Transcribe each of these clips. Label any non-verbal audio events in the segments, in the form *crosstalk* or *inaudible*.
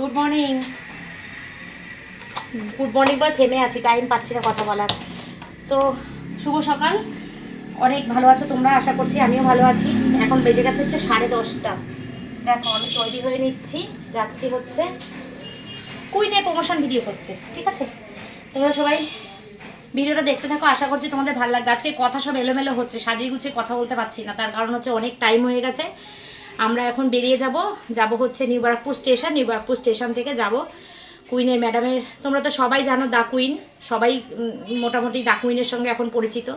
Good morning good morning বলে থেমে আছি টাইম পাচ্ছি না কথা বলার। তো, শুভ সকাল। অনেক ভালো আছো তোমরা, আশা করছি আমিও ভালো আছি। এখন বেজে গেছে হচ্ছে সাড়ে দশটা। দেখো, আমি তৈরি হয়ে নিচ্ছি, যাচ্ছি হচ্ছে কুইনের প্রমোশন ভিডিও করতে, ঠিক আছে? তোমরা সবাই ভিডিওটা দেখতে থাকো, আশা করছি তোমাদের ভালো লাগবে। আজকে কথা সব এলোমেলো হচ্ছে, সাজিয়ে গুছিয়ে কথা বলতে পারছি না, তার কারণ হচ্ছে অনেক টাইম হয়ে গেছে। আমরা এখন বেরিয়ে যাব। যাব হচ্ছে new Barrackpore station new Barrackpore station থেকে যাব। কুইনের ম্যাডামের তোমরা তো সবাই জানো দা কুইন সবাই মোটামুটি দা কুইনের সঙ্গে এখন পরিচিত।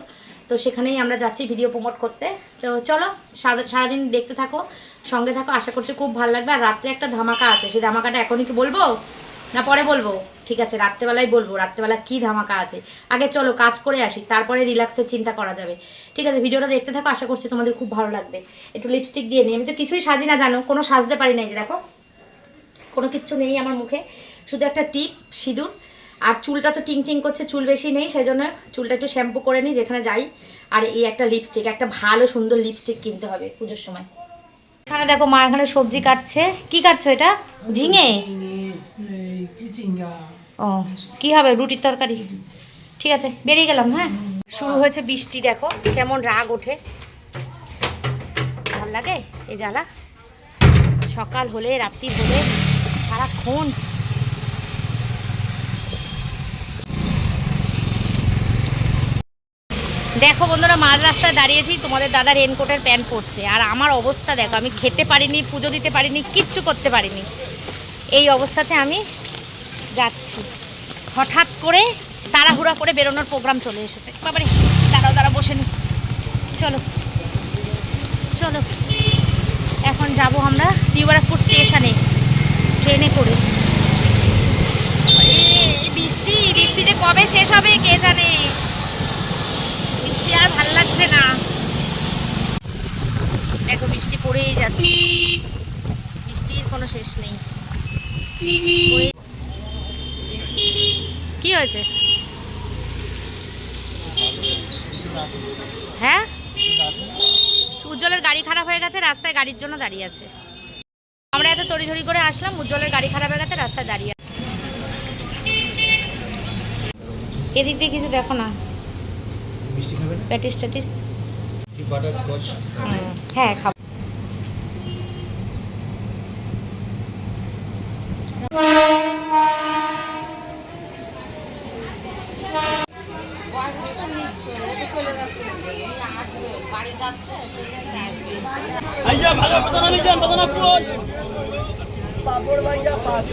তো সেখানেই আমরা যাচ্ছি ভিডিও প্রমোট করতে। তো চলো, সারা- সারাদিন দেখতে থাকো, সঙ্গে থাকো। আশা করছি খুব ভালো লাগবে। আর রাত্রে একটা ধামাকা আছে। সেই ধামাকাটা এখনই কি বলব? না, পরে বলব। ঠিক আছে, রাত্রেবেলায় বলব, রাত্রেবেলা কি ধামাকা আছে। আগে চলো, কাজ করে আসি, তারপরে রিল্যাক্সের চিন্তা করা যাবে। ঠিক আছে, ভিডিওটা দেখতে থাকো, আশা করছি তোমাদের খুব ভালো লাগবে। একটু লিপস্টিক দিয়ে নিই। আমি তো কিছুই সাজি না, জানো, কোনো সাজতে পারি না যে দেখো। কোনো কিচ্ছু নেই আমার মুখে। শুধু একটা টিপ, সিঁদুর। আর চুলটা তো টিং টিং করছে, চুল বেশি নেই সেই জন্য চুলটা একটু শ্যাম্পু করে নিই, যেখানে যাই। আর এই একটা লিপস্টিক একটা ভালো সুন্দর লিপস্টিক কিনতে হবে পুজোর সময়। এখানে দেখো, মা এখানে সবজি কাটছে। কি কাটছো এটা? ঝিঙে? ও, কি হবে রুটির তরকারি? ঠিক আছে, বেরিয়ে গেলাম হ্যাঁ? শুরু হয়েছে বৃষ্টি, দেখো, কেমন রাগ ওঠে। ভালো লাগে এই জ্বালা? সকাল হলে, রাত্রি হলে, সারাক্ষণ। দেখো বন্ধুরা, মাঝ রাস্তায় দাঁড়িয়েছি, তোমাদের দাদা রেনকোটের প্যান্ট পরছে। আর আমার অবস্থা দেখো, আমি খেতে পারিনি, পুজো দিতে পারিনি, কিচ্ছু করতে পারিনি। এই অবস্থাতে আমি যাচ্ছি। হঠাৎ করে তাড়াহুড়া করে বেরোনোর প্রোগ্রাম চলে এসেছে। বাবারে, দাঁড়াও দাঁড়া বসে নি। চলো চলো। এখন যাব আমরা নিউবারাকপুর স্টেশনে ট্রেনে করে। বৃষ্টি বৃষ্টি যে কবে শেষ হবে কে জানে? বৃষ্টি আর ভালো লাগছে না। দেখো, বৃষ্টি পড়েই যাচ্ছে। বৃষ্টির কোনো শেষ নেই। কি হয়েছে? হ্যাঁ? উজ্জ্বলের গাড়ি খারাপ হয়ে গেছে রাস্তায় গাড়ির জন্য দাঁড়িয়ে আছে। আমরা এত তড়িঝড়ি করে আসলাম উজ্জ্বলের গাড়ি খারাপ হয়ে গেছে রাস্তায় দাঁড়িয়ে আছে। এদিক দিয়ে কিছু দেখো না। প্যাটিস ট্যাটিস হ্যাঁ খাব।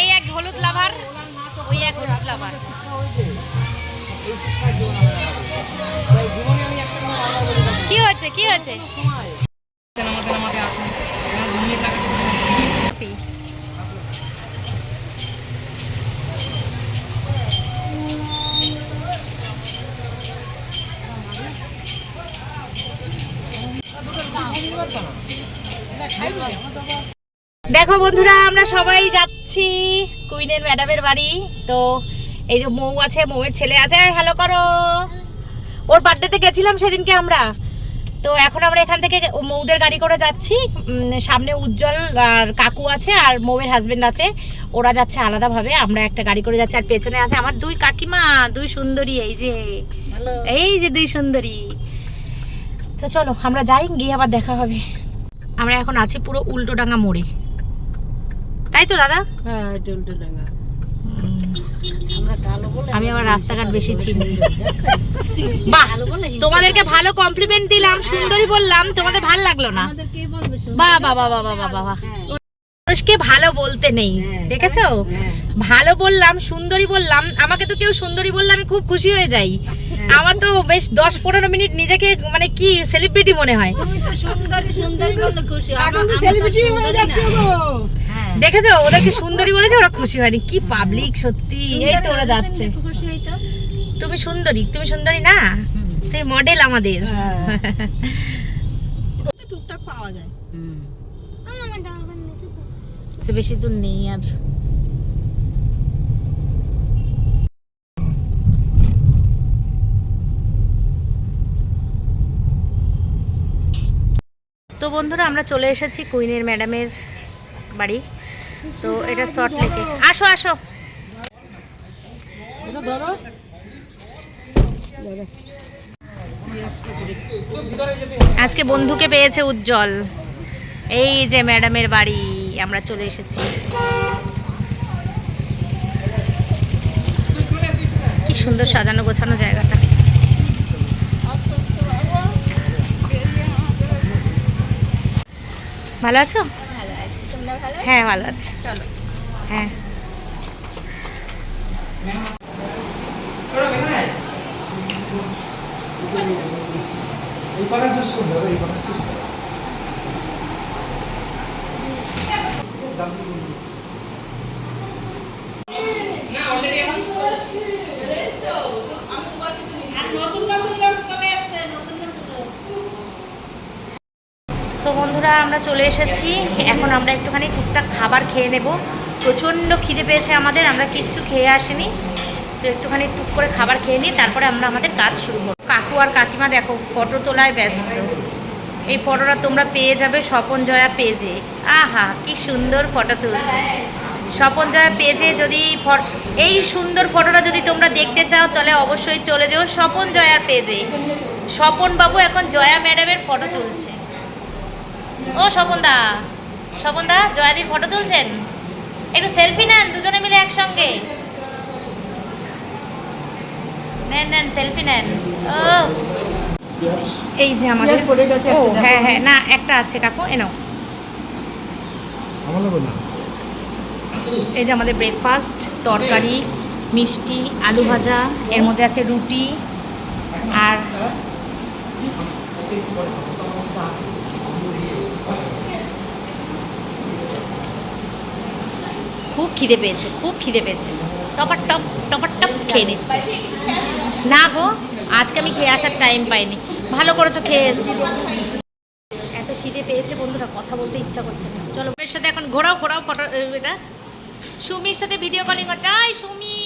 এই এক হলুদ লাভার, ওই এক হলুদ লাভার। কি হচ্ছে কি হচ্ছে দেখো বন্ধুরা, আমরা সবাই যাচ্ছি কুইনের ম্যাডামের বাড়ি। তো এই যে মৌ আছে মৌয়ের ছেলে আছে হ্যালো করো। ওর বার্থডেতে গেছিলাম সেদিনকে আমরা। তো এখন আমরা এখান থেকে মৌদের গাড়ি করে যাচ্ছি। সামনে উজ্জ্বল আর কাকু আছে আর মৌয়ের হাজবেন্ড আছে। ওরা যাচ্ছে আলাদাভাবে। আমরা একটা গাড়ি করে যাচ্ছি আর পেছনে আছে আমার দুই কাকিমা দুই সুন্দরী এই যে এই যে দুই সুন্দরী। তো চলো আমরা যাই গিয়ে আবার দেখা হবে। আমরা এখন আছি পুরো উল্টোডাঙ্গা মোড়ে। তাই তো দাদা? হ্যাঁ আমি আমার রাস্তাঘাট বেশি চিনি। বাহ তোমাদেরকে ভালো কমপ্লিমেন্ট দিলাম সুন্দরী বললাম তোমাদের ভালো লাগল না? বাহ বাহ বাহ বাহ বাহ বাহ বাহ। মানুষকে ভালো বলতে নেই হ্যাঁ। দেখেছ? হ্যাঁ। ভালো বললাম সুন্দরী বললাম আমাকে তো কেউ সুন্দরী বললে আমি খুব খুশি হয়ে যাই। আমার তো বেশ দশ পনেরো মিনিট নিজেকে মানে কি সেলিব্রিটি মনে হয়। তুমি তো সুন্দরী সুন্দরী বলে খুশি এখন তো সেলিব্রিটি হয়ে যাচ্ছে গো। হ্যাঁ। দেখেছ? ওদেরকে সুন্দরী বলেছে ওরা খুশি হয়নি। কি পাবলিক সত্যি এই তো ওরা যাচ্ছে। তুমি সুন্দরী তুমি সুন্দরী না? তুমি মডেল আমাদের। *laughs* টুকটাক পাওয়া যায়। বেশি দূর নেই আর। তো বন্ধুরা, আমরা চলে এসেছি কুইনের ম্যাডামের বাড়ি। তো এটা শর্ট লেকে। আসো আসো। আজকে বন্ধুকে পেয়েছে উজ্জ্বল। এই যে ম্যাডামের বাড়ি। আমরা চলে এসেছি। কি সুন্দর সাজানো গোছানো জায়গাটা। ভালো আছো? হ্যাঁ ভালো আছি। হ্যাঁ। এই পাড়া করবে এই পাড়া শেষ তো বন্ধুরা, আমরা চলে এসেছি। এখন আমরা একটুখানি টুকটাক খাবার খেয়ে নেব। প্রচণ্ড খিদে পেয়েছে আমাদের, আমরা কিচ্ছু খেয়ে আসিনি। তো একটুখানি টুক করে খাবার খেয়ে নিই তারপরে আমরা আমাদের কাজ শুরু করব। কাকু আর কাকিমা দেখো ফটো তোলায় ব্যস্ত। এই ফটোটা তোমরা পেয়ে যাবে স্বপন জয়া পেজে। আহা, কি সুন্দর ফটো তুলছে। স্বপন জয়া পেজে যদি এই সুন্দর ফটোটা যদি তোমরা দেখতে চাও, তাহলে অবশ্যই চলে যাও স্বপন জয়ার পেজে। স্বপন বাবু এখন জয়া ম্যাডামের ফটো তুলছে। ও স্বপনদা স্বপনদা জয়াদির ফটো তুলছেন? একটু সেলফি নেন, দুজনে মিলে একসঙ্গে। নেন নেন, সেলফি নেন। ও এই যে আমাদের। ও হ্যাঁ হ্যাঁ না একটা আছে কাকু এনো আমার লোক না। এই যে আমাদের ব্রেকফাস্ট তরকারি মিষ্টি আলু ভাজা এর মধ্যে আছে রুটি আর খুব খিদে পেয়েছে খুব খিদে পেয়েছে। টপার টপ টপার টপ খেয়ে নিচ্ছে। না গো আজকে আমি খেয়ে আসার টাইম পাইনি। ভালো করেছ খেয়ে এত খিদে পেয়েছে বন্ধুরা, কথা বলতে ইচ্ছা করছে না। চলো এর সাথে এখন ঘোরাও ঘোরাও ফটো এটা। সুমির সাথে ভিডিও কলিং করছে। আই সুমি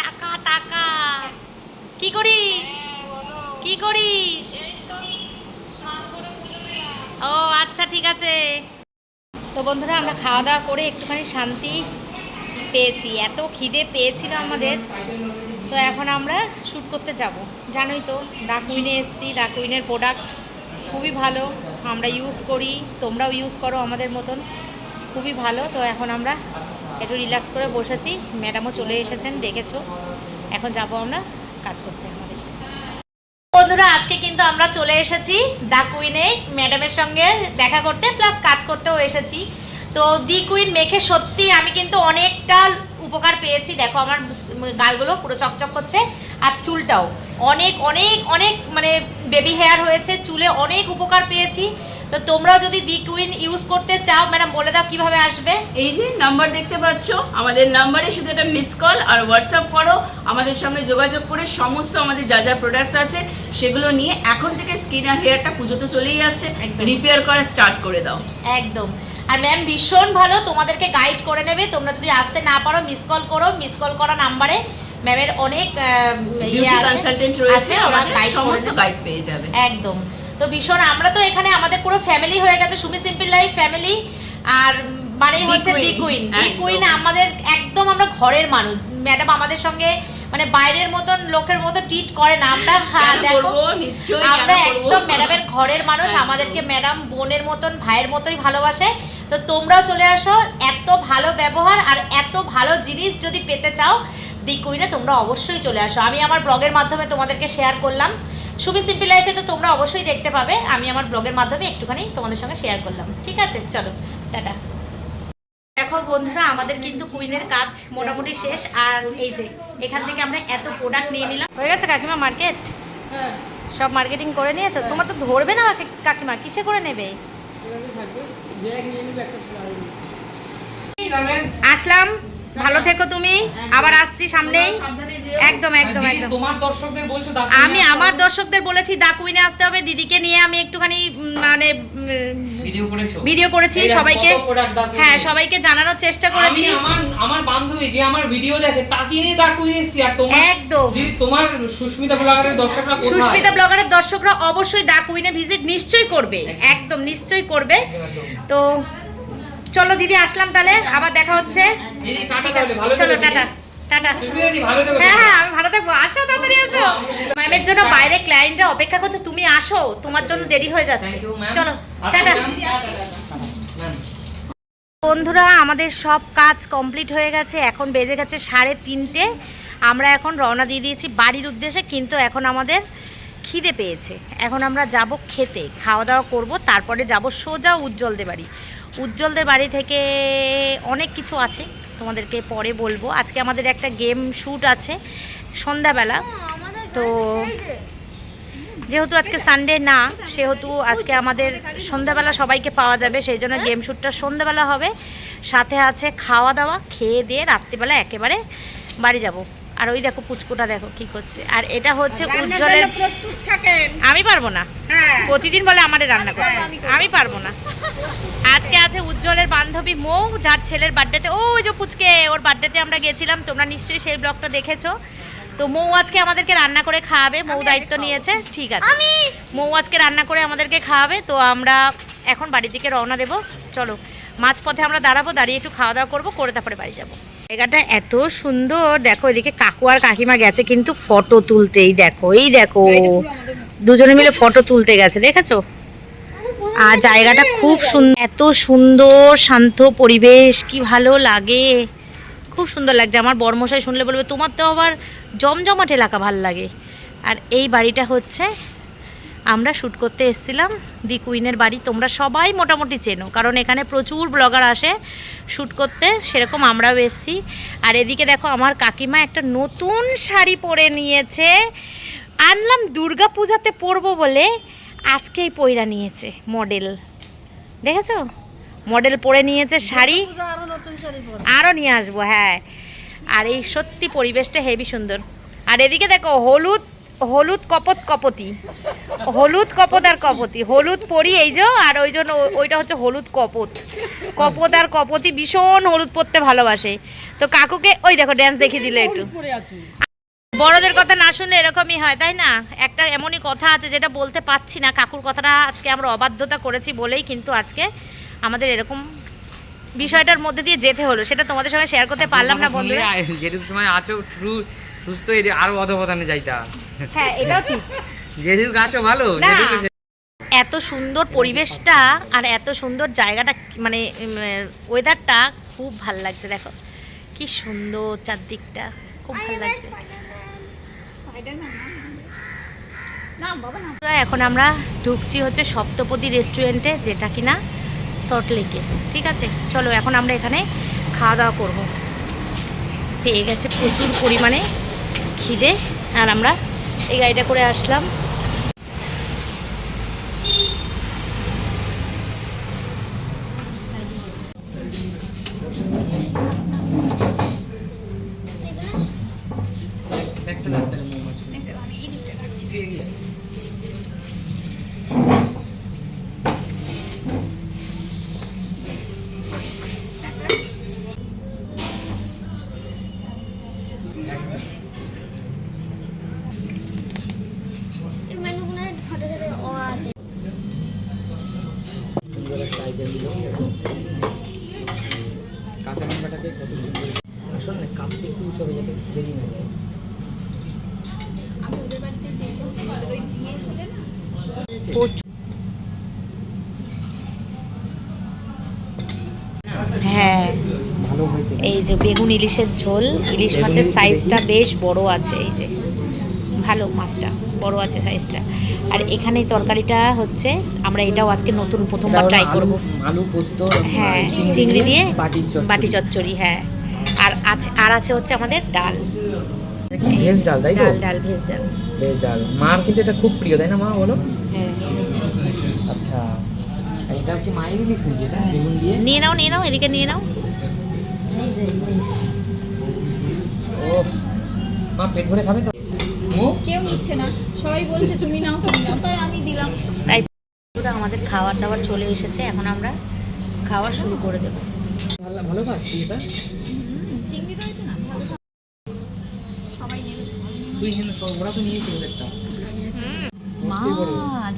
টাকা টাকা কি করিস? কি করিস? ও আচ্ছা ঠিক আছে। তো বন্ধুরা, আমরা খাওয়া দাওয়া করে একটুখানি শান্তি পেয়েছি। এত খিদে পেয়েছিল আমাদের। তো এখন আমরা শ্যুট করতে যাব। জানোই তো দা কুইনে এসছি দা কুইনের প্রোডাক্ট খুবই ভালো, আমরা ইউজ করি, তোমরাও ইউজ করো আমাদের মতন, খুবই ভালো। তো এখন আমরা একটু রিল্যাক্স করে বসেছি ম্যাডামও চলে এসেছেন, দেখেছ। এখন যাব আমরা কাজ করতে আমাদের। বন্ধুরা, আজকে কিন্তু আমরা চলে এসেছি দা কুইনে ম্যাডামের সঙ্গে দেখা করতে প্লাস কাজ করতেও এসেছি। তো দি কুইন মেখে সত্যি আমি কিন্তু অনেকটা উপকার পেয়েছি। দেখো, আমার গালগুলো পুরো চকচক করছে আর চুলটাও। অনেক অনেক অনেক মানে বেবি হেয়ার হয়েছে, চুলে অনেক উপকার পেয়েছি। তো তোমরা যদি দি কুইন ইউজ করতে চাও ম্যাডাম বলে দাও কীভাবে আসবে? এই যে নাম্বার দেখতে পাচ্ছ আমাদের নাম্বারে শুধু একটা মিস কল আর হোয়াটসঅ্যাপ করো। আমাদের সঙ্গে যোগাযোগ করে সমস্ত আমাদের যা যা প্রোডাক্টস আছে সেগুলো নিয়ে এখন থেকে স্কিন আর হেয়ারটা পুজোতে চলেই আসছে। রিপেয়ার করা স্টার্ট করে দাও। একদম। আর ম্যাম ভীষণ ভালো তোমাদেরকে গাইড করে নেবে। তোমরা যদি আসতে না পারো মিস কল করো। মিস কল করা নাম্বারে ম্যামের অনেক আহ, ইয়ে আছে- কনসালটেন্ট রয়েছে সমস্ত গাইড পেয়ে যাবে। একদম। তো ভীষণ আমরা তো এখানে আমাদের পুরো ফ্যামিলি হয়ে গেছে সুমি সিম্পল লাইফ ফ্যামিলি আর মানে হচ্ছে দি কুইন দি কুইন আমাদের একদম আমরা ঘরের মানুষ। ম্যাডাম আমাদের সঙ্গে মানে বাইরের মতন লোকের মতো ট্রিট করে না। আমরা হ্যাঁ, দেখো আমরা একদম ম্যাডামের ঘরের মানুষ। আমাদেরকে ম্যাডাম বোনের মতন ভাইয়ের মতোই ভালোবাসে। তো তোমরাও চলে আসো এত ভালো ব্যবহার আর এত ভালো জিনিস যদি পেতে চাও দি কুইনে তোমরা অবশ্যই চলে আসো। আমি আমার ব্লগের মাধ্যমে তোমাদেরকে শেয়ার করলাম। সুবি সিম্পল লাইফে তো তোমরা অবশ্যই দেখতে পাবে। আমি আমার ব্লগের মাধ্যমে একটুখানি তোমাদের সঙ্গে শেয়ার করলাম। ঠিক আছে? চলো টাটা। দেখো বন্ধুরা আমাদের কিন্তু কুইনের কাজ মোটামুটি শেষ। আর এই যে এখান থেকে আমরা এত প্রোডাক্ট নিয়ে নিলাম। হয়ে গেছে কাকিমা মার্কেট সব মার্কেটিং করে নিয়েছো? তোমার তো ধরবে না কাকিমা? কিসে করে নেবে? আসলাম। ভালো থেকো তুমি। আবার আসছি সামনেই। একদম একদম একদম। তোমার দর্শকদের বলছো আমি আমার দর্শকদের বলেছি দাকুইনে আসতে হবে দিদিকে নিয়ে আমি একটুখানি মানে ভিডিও করেছি? সবাইকে দাকুইনে। হ্যাঁ সবাইকে জানানোর চেষ্টা আমি করেছি আমার আমার বান্ধবী যে আমার ভিডিও দেখে তাকে নিয়ে দাকুই এসেছি আর তোমার একদম। তোমার সুস্মিতা ব্লগারের দর্শকরা সুস্মিতা ব্লগারের দর্শকরা অবশ্যই দা কুইনে ভিজিট নিশ্চয়ই করবে। একদম। নিশ্চয়ই করবে। তো চলো দিদি আসলাম তাহলে। আবার দেখা হচ্ছে। চলো টাটা টাটা। দি হ্যাঁ হ্যাঁ আমি ভালো থাকব। আসো তাড়াতাড়ি আসো। ম্যামের জন্য বাইরে ক্লায়েন্টরা অপেক্ষা করছে। তুমি আসো তোমার জন্য দেরি হয়ে যাচ্ছে। চলো টাটা। বন্ধুরা আমাদের সব কাজ কমপ্লিট হয়ে গেছে। এখন বেজে গেছে সাড়ে তিনটে। আমরা এখন রওনা দিয়ে দিয়েছি বাড়ির উদ্দেশ্যে কিন্তু এখন আমাদের খিদে পেয়েছে। এখন আমরা যাব খেতে। খাওয়া দাওয়া করব তারপরে যাব সোজা উজ্জ্বলদের বাড়ি উজ্জ্বলদের বাড়ি থেকে অনেক কিছু আছে তোমাদেরকে পরে বলব। আজকে আমাদের একটা গেম শ্যুট আছে সন্ধ্যাবেলা। তো যেহেতু আজকে সানডে না সেহেতু আজকে আমাদের সন্ধ্যাবেলা সবাইকে পাওয়া যাবে সেই জন্য গেম শ্যুটটা সন্ধ্যাবেলা হবে। সাথে আছে খাওয়া দাওয়া খেয়ে দিয়ে রাত্রিবেলা একেবারে বাড়ি যাব। আর ওই দেখো পুচকুটা দেখো কি করছে। আর এটা হচ্ছে উজ্জ্বলের আমি পারব না। প্রতিদিন বলে আমাদের রান্না করতে। আমি পারব না। আজকে আছে উজ্জ্বলের বান্ধবী মৌ যার ছেলের বার্থডেতে ও ওই যে পুচকে ওর বার্থডেতে আমরা গেছিলাম। তোমরা নিশ্চয়ই সেই ব্লগটা দেখেছ। তো মৌ আজকে আমাদেরকে রান্না করে খাওয়াবে। মৌ দায়িত্ব নিয়েছে। ঠিক আছে। মৌ আজকে রান্না করে আমাদেরকে খাওয়াবে। তো আমরা এখন বাড়ির দিকে রওনা দেবো। চলো মাঝপথে আমরা দাঁড়াবো দাঁড়িয়ে একটু খাওয়া দাওয়া করব করে তারপরে বাড়ি যাব। জায়গাটা এত সুন্দর। দেখো এদিকে কাকু আর কাকিমা গেছে কিন্তু ফটো তুলতেই দেখো। এই দেখো, দুজনে মিলে ফটো তুলতে গেছে, দেখেছ? আর জায়গাটা খুব সুন্দর এত সুন্দর, শান্ত পরিবেশ, কি ভালো লাগে। খুব সুন্দর লাগছে। আমার বর্মশাই শুনলে বলবে, তোমার তো আবার জমজমাট এলাকা ভালো লাগে। আর এই বাড়িটা হচ্ছে আমরা শ্যুট করতে এসেছিলাম দি কুইনের বাড়ি তোমরা সবাই মোটামুটি চেনো কারণ এখানে প্রচুর ব্লগার আসে শ্যুট করতে সেরকম আমরাও এসেছি। আর এদিকে দেখো আমার কাকিমা একটা নতুন শাড়ি পরে নিয়েছে আনলাম দুর্গা পূজাতে পরবো বলে আজকেই পয়রা নিয়েছে মডেল দেখেছ? মডেল পরে নিয়েছে শাড়ি আরও নিয়ে আসব হ্যাঁ। আর এই সত্যি পরিবেশটা হেভি সুন্দর। আর এদিকে দেখো হলুদ হলুদ কপত কপতি। হলুদ কপত আর কপতি। হলুদ পরি এই যে আর ওই জন্য ওইটা হচ্ছে হলুদ কপত। কপত আর কপতি ভীষণ হলুদ পরতে ভালোবাসে। তো কাকুকে ওই দেখো ড্যান্স দেখিয়ে দিলে একটু। বড়দের কথা না শুনলে এরকমই হয় তাই না? একটা এমনই কথা আছে যেটা বলতে পাচ্ছি না। কাকুর কথাটা আজকে আমরা অবাধ্যতা করেছি বলেই কিন্তু আজকে আমাদের এরকম বিষয়টার মধ্যে দিয়ে যেতে হলো। সেটা তোমাদের সঙ্গে শেয়ার করতে পারলাম না বন্ধুরা। যেটুকু সময় আছো সু- সুস্থ আরও অধপতনে যাইতা। হ্যাঁ এটাও ঠিক। আছো ভালো এত সুন্দর পরিবেশটা আর এত সুন্দর জায়গাটা মানে ওয়েদারটা খুব ভালো লাগছে দেখো। কি সুন্দর চারদিকটা খুব ভালো লাগছে। এখন আমরা ঢুকছি হচ্ছে সপ্তপদী রেস্টুরেন্টে যেটা কিনা সল্টলেকে ঠিক আছে? চলো এখন আমরা এখানে খাওয়া দাওয়া করব। পেয়ে গেছে প্রচুর পরিমাণে খিদে আর আমরা এই গাড়িটা করে আসলাম। যে বেগুন ইলিশের ঝোল ইলিশ মাছের সাইজটা বেশ বড় আছে এই যে। ভালো মাছটা বড় আছে সাইজটা আর এখানে তরকারিটা হচ্ছে আমরা এটাও আজকে নতুন প্রথমবার ট্রাই করব। আলু- পোস্ত হ্যাঁ চিংড়ি দিয়ে বাটি চচ্চড়ি। হ্যাঁ। আর আছে আর আছে হচ্ছে আমাদের ডাল। ভেজ ডাল তাই তো? ডাল ডাল ভেজ ডাল। ভেজ ডাল। মার কিন্তু এটা খুব প্রিয় তাই না মা বলো? হ্যাঁ। আচ্ছা এটা কি মায়ের ইলিশ নাকি এটা? বেগুন দিয়ে? নিয়ে নাও নিয়ে নাও এদিকে নিয়ে নাও। ও মা পেট ভরে খাবে তো? কেউ নিচ্ছে না। সবাই বলছে তুমি নাও তুমি নাও। তাই আমি দিলাম। তাই আমাদের খাবার দাবার চলে এসেছে। এখন আমরা খাওয়া শুরু করে দেবো। ভালো ভালো পাচ্ছি এটা চিংড়ি রয়েছে না? ভালো ভালো। সবাই নেবে তুই হেন সব ওরা তো একটা মা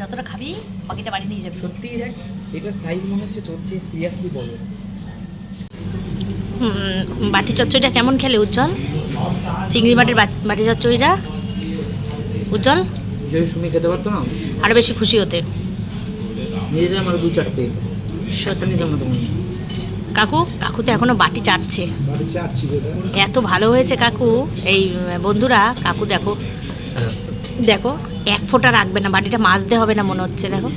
যতটা খাবি বাকিটা বাড়ি নিয়ে যাবি। সত্যি দেখ এটা সাইজ মনে হচ্ছে তোর চেয়ে সিরিয়াসলি বড়। বাটি চচ্চড়িটা কেমন খেলে উজ্জ্বল? চিংড়ি মাটির বাচ- বাটি চচ্চড়িটা? উজ্জ্বল? যদি সুমি খেতে পারতো না? আরও বেশি খুশি হতে। নিয়ে দু চারটে। সত্যি। কাকু কাকু তো এখনও বাটি চাটছে। এত ভালো হয়েছে কাকু। এই বন্ধুরা কাকু দেখো। দেখো এক ফোঁটা রাখবে না বাটিটা মাজতে হবে না মনে হচ্ছে দেখো।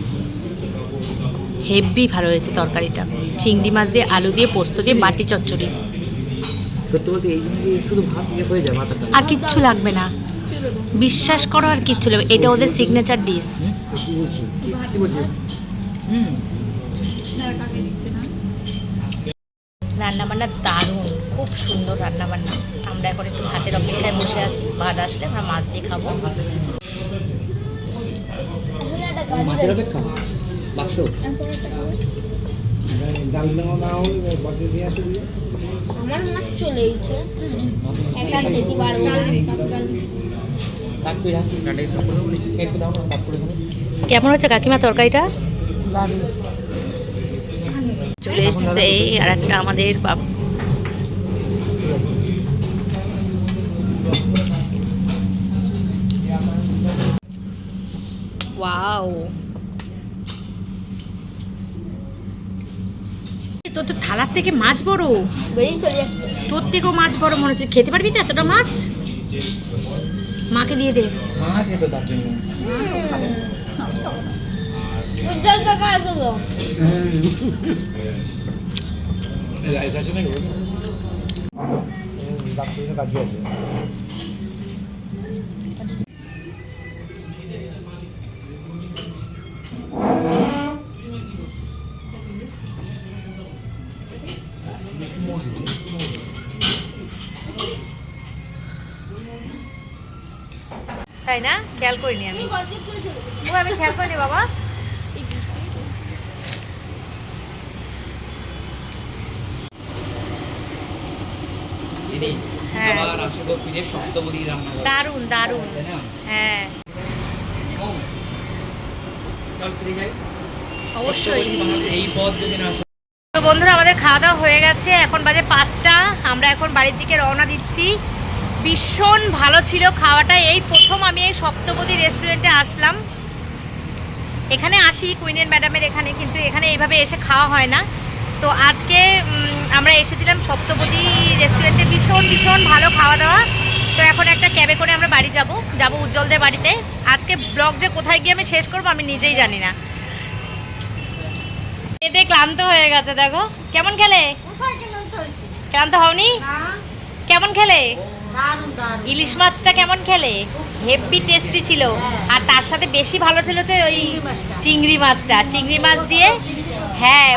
হেভি ভালো হয়েছে তরকারিটা। চিংড়ি মাছ দিয়ে আলু দিয়ে পোস্ত দিয়ে বাটি চচ্চড়ি। আর কিচ্ছু লাগবে না। বিশ্বাস করো আর কিচ্ছু লাগবে এটা ওদের সিগনেচার ডিশ রান্নাবান্না দারুণ। খুব সুন্দর রান্নাবান্না। আমরা এখন একটু ভাতের অপেক্ষায় বসে আছি। ভাত আসলে আমরা মাছ দিয়ে খাব। মাছের অপেক্ষা? বাক্স? আমার চলে গেছে পারব কেমন হচ্ছে কাকিমা তরকারিটা? চলে এসছে আর একটা আমাদের বাব- ওয়াও। তো থালার থেকে মাছ বড়। বেরিয়ে চলে যাচ্ছে। তোর থেকেও মাছ বড় মনে হচ্ছে। খেতে পারবি তো এতটা মাছ? মাকে দিয়ে দে। মাছ এতো তার জন্য। উজ্জ্বল কাকা আসলো ডাক্তারের কাজে আছে। তাই না? খেয়াল করিনি আমি। ও আমি খেয়াল করিনি বাবা। এই বৃষ্টি। হ্যাঁ। আবার আসব ফিরে সপ্তপদী রান্না করো। দারুণ দারুণ। তাই না? হ্যাঁ। অবশ্যই। এই পথ যদি না তো বন্ধুরা আমাদের খাওয়া দাওয়া হয়ে গেছে। এখন বাজে পাঁচটা। আমরা এখন বাড়ির দিকে রওনা দিচ্ছি। ভীষণ ভালো ছিল খাওয়াটা। এই প্রথম আমি এই সপ্তপদী রেস্টুরেন্টে আসলাম। এখানে আসি কুইনের ম্যাডামের এখানে কিন্তু এখানে এইভাবে এসে খাওয়া হয় না। তো আজকে আমরা এসেছিলাম সপ্তপদী রেস্টুরেন্টে ভীষণ ভীষণ ভালো খাওয়া দাওয়া তো এখন একটা ক্যাবে করে আমরা বাড়ি যাব যাব উজ্জ্বলদের বাড়িতে। আজকে ব্লগ যে কোথায় গিয়ে আমি শেষ করব আমি নিজেই জানি না। এতে ক্লান্ত হয়ে গেছে দেখো। কেমন খেলে? ক্লান্ত হওনি? কেমন খেলে? ইলিশ মাছটা কেমন খেলে? হেভি টেস্টি ছিল। আর তার সাথে বেশি ভালো ছিল যে ওই চিংড়ি মাছটা। চিংড়ি মাছ দিয়ে হ্যাঁ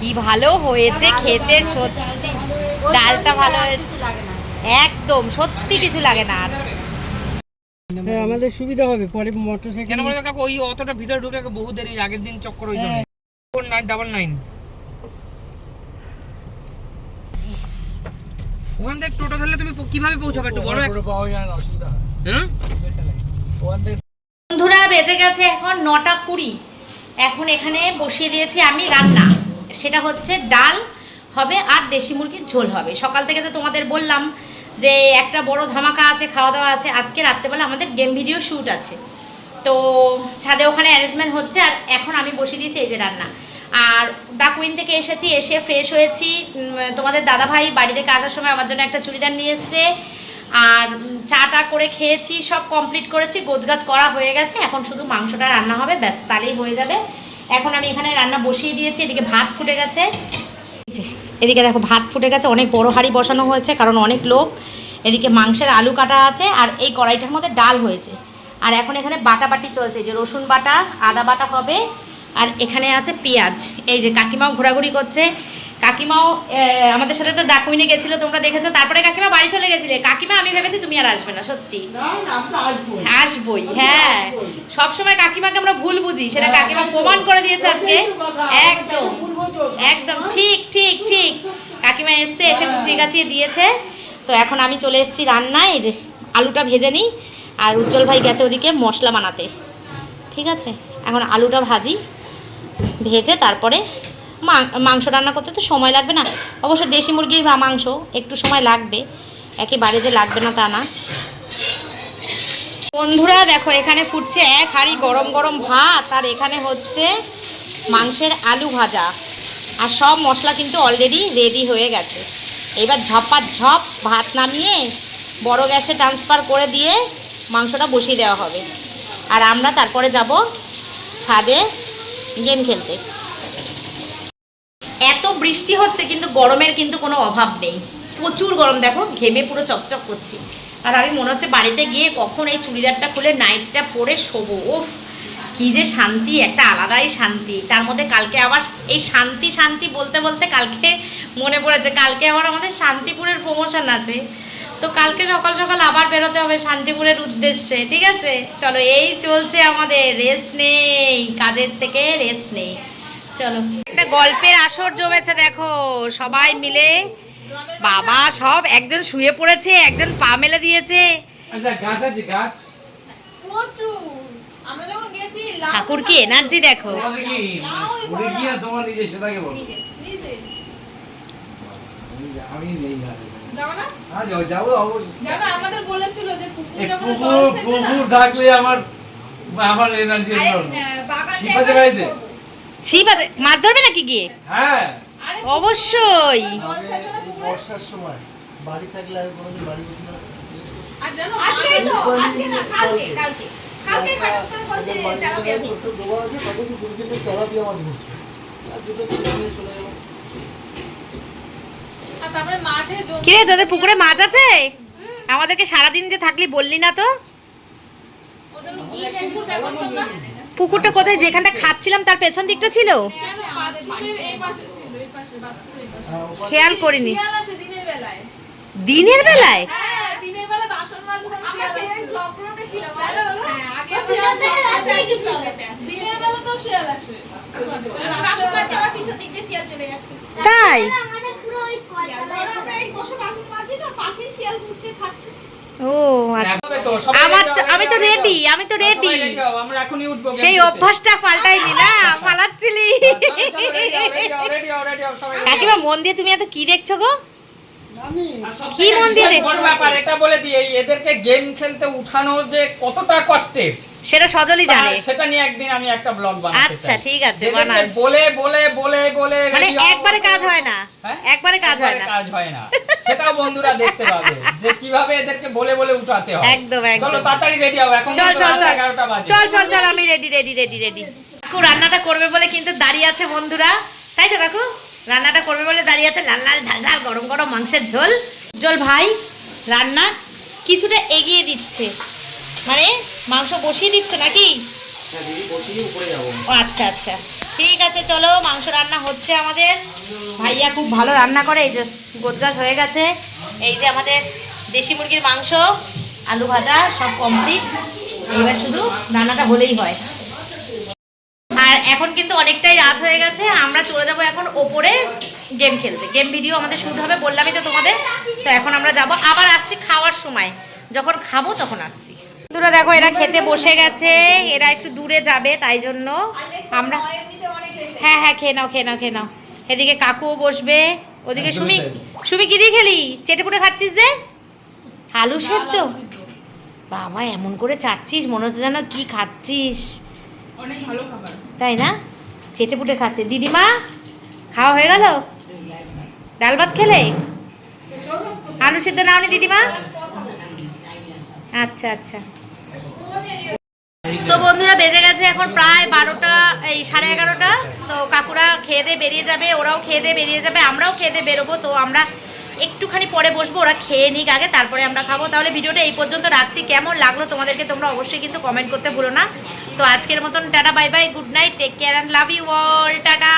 কি ভালো হয়েছে খেতে সত্যি। ডালটা ভালো হয়েছে। একদম সত্যি কিছু লাগে না আর। হ্যাঁ আমাদের সুবিধা হবে। পরে মোটর সাইকেল কেন বলতো কাকু? ওই অতটা ভিতরে ঢুকে বহু দেরি আগের দিন চক্কর ওই জন্য। ফোর নাইন ডাবল নাইন ওখান থেকে টোটো ধরলে তুমি কীভাবে পৌঁছাবে একটু বড় এক- পাওয়া যায় না অসুবিধা হ্যাঁ। বন্ধুরা বেজে গেছে এখন নটা কুড়ি। এখন এখানে বসিয়ে দিয়েছি আমি রান্না। সেটা হচ্ছে ডাল হবে আর দেশি মুরগির ঝোল হবে। সকাল থেকে তো তোমাদের বললাম যে একটা বড় ধামাকা আছে খাওয়া দাওয়া আছে। আজকে রাত্রেবেলা আমাদের গেম ভিডিও শ্যুট আছে। তো ছাদে ওখানে অ্যারেঞ্জমেন্ট হচ্ছে আর এখন আমি বসিয়ে দিয়েছি এই যে রান্না। আর দা কুইন থেকে এসেছি, এসে ফ্রেশ হয়েছি। তোমাদের দাদাভাই বাড়ি থেকে আসার সময় আমার জন্য একটা চুড়িদার নিয়ে এসছে। আর চাটা করে খেয়েছি, সব কমপ্লিট করেছি, গোছগাছ করা হয়ে গেছে। এখন শুধু মাংসটা রান্না হবে, ব্যাস, তাহলেই হয়ে যাবে। এখন আমি এখানে রান্না বসিয়ে দিয়েছি, এদিকে ভাত ফুটে গেছে। এদিকে দেখো ভাত ফুটে গেছে, অনেক বড় হাঁড়ি বসানো হয়েছে, কারণ অনেক লোক। এদিকে মাংসের আলু কাটা আছে, আর এই কড়াইটার মধ্যে ডাল হয়েছে। আর এখন এখানে বাটা বাটি চলছে যে রসুন বাটা, আদা বাটা হবে আর এখানে আছে পেঁয়াজ। এই যে কাকিমাও ঘোরাঘুরি করছে। কাকিমাও আমাদের সাথে তো ডাকুইনে গেছিল তোমরা দেখেছ। তারপরে কাকিমা বাড়ি চলে গেছিলে। কাকিমা আমি ভেবেছি তুমি আর আসবে না সত্যি। আসবোই। হ্যাঁ। সব সময় কাকিমাকে আমরা ভুল বুঝি সেটা কাকিমা প্রমাণ করে দিয়েছে আজকে। একদম। একদম ঠিক ঠিক ঠিক। কাকিমা এসছে এসে গুছিয়ে গাছিয়ে দিয়েছে। তো এখন আমি চলে এসেছি রান্নায়। এই যে আলুটা ভেজে নিই। আর উজ্জ্বল ভাই গেছে ওদিকে মশলা বানাতে। ঠিক আছে? এখন আলুটা ভাজি। ভেজে তারপরে মাংস রান্না করতে তো সময় লাগবে না। অবশ্য দেশি মুরগির মাংস একটু সময় লাগবে। একেবারে যে লাগবে না তা না। বন্ধুরা দেখো, এখানে ফুটছে এক হাঁড়ি গরম গরম ভাত, আর এখানে হচ্ছে মাংসের আলু ভাজা। আর সব মশলা কিন্তু অলরেডি রেডি হয়ে গেছে। এবার ঝপাত ঝপ ভাত নামিয়ে বড় গ্যাসে ট্রান্সফার করে দিয়ে মাংসটা বসিয়ে দেওয়া হবে। আর আমরা তারপরে যাব ছাদে গেম খেলতে। এত বৃষ্টি হচ্ছে, কিন্তু গরমের কিন্তু কোনো অভাব নেই। প্রচুর গরম, দেখো, ঘেমে পুরো চকচক করছি। আর আমি মনে হচ্ছে বাড়িতে গিয়ে কখন এই চুড়িদারটা খুলে নাইটটা পরে শোবো। ওফ কি যে শান্তি, একটা আলাদাই শান্তি। তার মধ্যে কালকে আবার এই শান্তি শান্তি বলতে বলতে কালকে মনে পড়েছে, কালকে আবার আমাদের শান্তিপুরের প্রমোশন আছে। তো কালকে সকাল সকাল আবার বেরোতে হবে শান্তিপুরের উদ্দেশ্যে ঠিক আছে? চলো এই চলছে আমাদের রেস্ট নেই কাজের থেকে রেস্ট নেই। চলো। একটা গল্পের আসর জমেছে দেখো সবাই মিলে। বাবা সব একজন শুয়ে পড়েছে একজন পা মেলে দিয়েছে। আচ্ছা গাছ আছে গাছ? ঠাকুর কি এনার্জি দেখো। আমি নেই না হ্যাঁ যাও যাব অবশ্যই। আমাদের বলেছিল যে পুকুর যখন পুকুর জল ছেঁচে না, পুকুর থাকলে আমার আমার এনার্জি আছে ছিপ আছে? মাছ ধরবে নাকি গিয়ে? হ্যাঁ। অবশ্যই? বর্ষার সময় বাড়ি থাকলে আমি কোনোদিন বাড়ি বসে না। আর জানো, আজকেই তো, আজকে না, কালকে, কালকে। কালকে হঠাৎ করে বলছে, তেলাপিয়া ধরবো। ছোট্ট ডোবা আছে তাতে কি তিনটে তেলাপিয়া মাছ ঘুরছে আর দুটো ছেলে নিয়ে চলে গেলাম আর তারপরে মাঠে জল- কিরে তোদের পুকুরে মাছ আছে আমাদেরকে সারাদিন যে থাকলি বললি না তো। পুকুরটা কোথায় যেখানটা খাচ্ছিলাম তার পেছন দিকটা ছিল কেন? বাথরুমের এই পাশে ছিল, এই পাশে, বাথরুমের এই পাশে। খেয়াল করিনি দিনের বেলায়। দিনের বেলায় হ্যাঁ, বাসন মাজতে তাই? আমাদের পুরো ওই ওরা আমরা এই বসে বাসন মাজি তো, পাশেই শিয়াল ঘুরছে, খাচ্ছে। ও আচ্ছা। আমার আমি তো রেডি আমি তো রেডি। আমরা এখনই উঠবো সেই অভ্যাসটা পাল্টাইনি না পালাচ্ছিলি কাকিমা মন দিয়ে তুমি এত কি দেখছ গো? কি মন্দিরে দেখ- বড় ব্যাপার এটা বলে দিই এই এদেরকে গেম খেলতে উঠানো যে কতটা কষ্টের সেটা সজলই জানে। সেটা নিয়ে একদিন আমি একটা ব্লগ বানাতে আচ্ছা ঠিক আছে বানাস। বলে বলে বলে বলে মানে একবারে কাজ হয় না। হ্যাঁ? একবারে কাজ হয় না। কাজ হয় না। সেটাও বন্ধুরা দেখতে পাবে যে কীভাবে এদেরকে বলে বলে উঠাতে হয়। একদম, একদম। চলো তাড়াতাড়ি রেডি হও এখন চল চল চল। চল চল চল আমি রেডি রেডি রেডি রেডি কাকু রান্নাটা করবে বলে কিন্তু দাঁড়িয়ে আছে বন্ধুরা। তাই তো কাকু? রান্নাটা করবে বলে দাঁড়িয়ে আছে লাল লাল ঝাল ঝাল গরম গরম মাংসের ঝোল। জল ভাই রান্না কিছুটা এগিয়ে দিচ্ছে। মানে মাংস বসিয়ে দিচ্ছে নাকি? ও আচ্ছা আচ্ছা। ঠিক আছে চলো মাংস রান্না হচ্ছে আমাদের। ভাইয়া খুব ভালো রান্না করে এই যে গোদগাছ হয়ে গেছে। এই যে আমাদের দেশি মুরগির মাংস আলু ভাজা সব কমপ্লিট এবার শুধু রান্নাটা হলেই হয়। আর এখন কিন্তু অনেকটাই রাত হয়ে গেছে আমরা চলে যাব এখন ওপরে গেম খেলতে। গেম ভিডিও আমাদের শুরু হবে বললামই তো তোমাদের। তো এখন আমরা যাব আবার আসছি খাওয়ার সময়। যখন খাব তখন আসছি। বন্ধুরা দেখো এরা খেতে বসে গেছে। এরা একটু দূরে যাবে তাই জন্য আমরা হ্যাঁ হ্যাঁ খেয়ে নাও খেয়ে নাও খেয়ে নাও। এদিকে কাকুও বসবে। ওদিকে সুমি সুমি কি দিয়ে খেলি? চেটে পুটে খাচ্ছিস যে? আলু সেদ্ধ? বাবা এমন করে চাচ্ছিস মনে হচ্ছে যেন কি খাচ্ছিস। তাই না? চেটে পুটে খাচ্ছে। দিদিমা খাওয়া হয়ে গেল? ডাল ভাত খেলে? আলু সেদ্ধ নাওনি দিদিমা? আচ্ছা আচ্ছা। তো বন্ধুরা, বেজে গেছে এখন প্রায় বারোটা, এই সাড়ে এগারোটা। তো কাকুরা খেয়ে দিয়ে বেরিয়ে যাবে, ওরাও খেয়ে দিয়ে বেরিয়ে যাবে, আমরাও খেয়ে দিয়ে বেরোবো। তো আমরা একটুখানি পরে বসবো, ওরা খেয়ে নিক আগে, তারপরে আমরা খাব। তাহলে ভিডিওটা এই পর্যন্ত রাখছি। কেমন লাগল তোমাদেরকে তোমরা অবশ্যই কিন্তু কমেন্ট করতে ভুলো না। তো আজকের মতন tata, bye bye, good night take care and love you all tata!